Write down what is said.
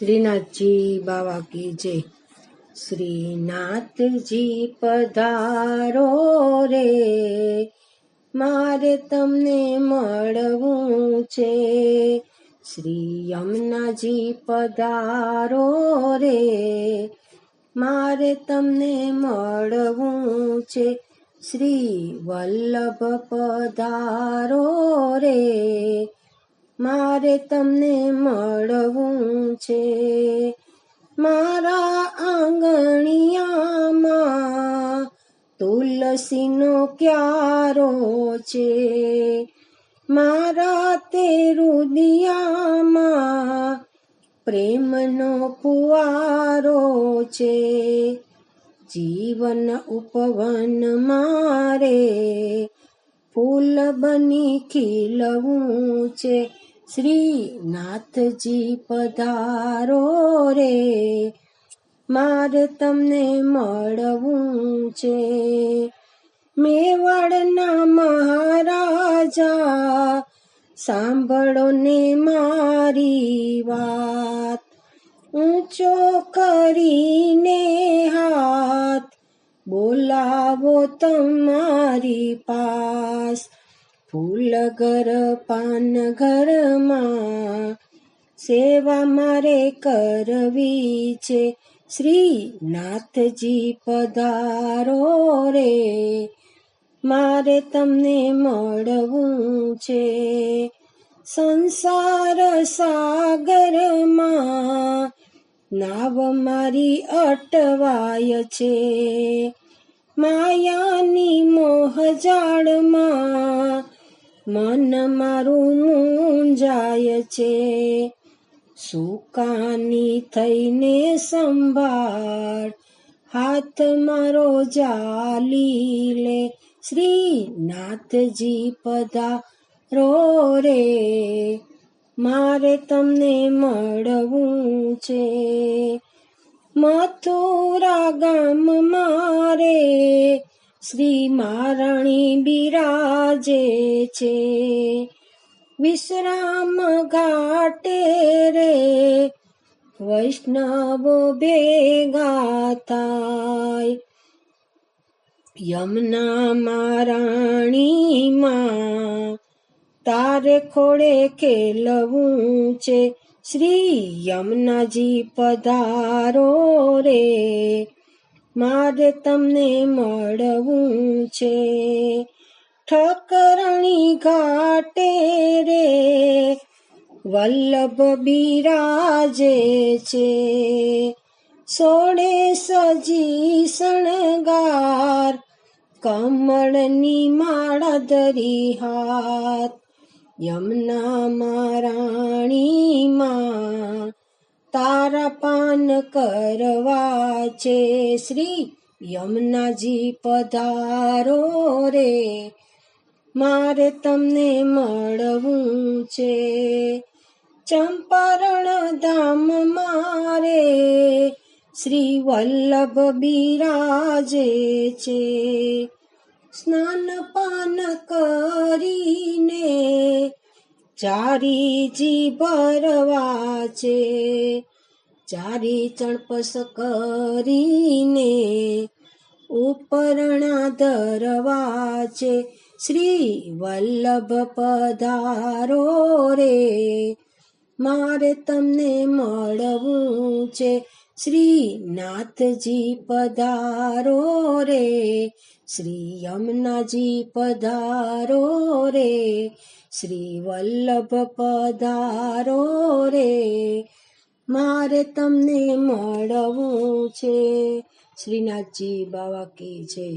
શ્રીનાથજી બાવા કી જય શ્રીનાથજી પધારો રે, મારે તમને મળવું છે. શ્રી યમુનાજી પધારો રે, મારે તમને મળવું છે. શ્રી વલ્લભ પધારો રે મારે તમને મળવું છે. મારા આંગણિયામાં તુલસીનો ક્યારો છે. મારા તે રુદિયામાં પ્રેમનો પુવારો છે. જીવન ઉપવન મારે ફૂલ બની ખીલવું છે. શ્રી નાથજી પધારો રે. મારે તમને મળવું છે. મેવાડના મહારાજા, સાંભળો ને મારી વાત. ઊંચો કરીને હાથ બોલાવો તમારી પાસ. ફૂલ ઘર પાન ઘરમાં સેવા મારે કરવી છે. શ્રી નાથજી પધારો રે, મારે તમને મળવું છે. સંસાર સાગરમાં નાવ મારી અટવાય છે. માયાની મોહ જાળમાં મન મારું મૂંજાય છે. સુકાની થઈને સંભાળ, હાથ મારો જાલી લે. શ્રી નાથજી પધારો રે, મારે તમને મળવું છે. મથુરા ગામ મારે શ્રી મહારાણી બિરાજે છે. વિશ્રામ ઘાટે રે. વૈષ્ણવો ભેગા થાય. યમુના મારાણીમાં તારે ખોડે ખેલવું છે. શ્રી યમુનાજી પધારો રે. મારે તમને મળવું છે. ઠકરણી ઘાટે રે વલ્લભ બિરાજે છે. સોડે સજી શણગાર, કમળની માળા ધરી હાથ, યમુના મારાણીમાં તારા પાન કરવા છે. શ્રી યમુનાજી, પધારો રે. મારે તમને મળવું છે. ચંપારણ ધામ મારે. શ્રી વલ્લભ બિરાજે છે. સ્નાન પાન કરીને ચારીજી ભરવા છે ચારી ચણપસ કરીને ઉપરણા ધરવા છે શ્રી વલ્લભ પધારો રે, મારે તમને મળવું છે. શ્રી નાથજી પધારો રે શ્રી યમુનાજી પધારો રે શ્રી વલ્લભ પધારો રે મારે તમને મળવું છે શ્રીનાથજી બાવા કે જય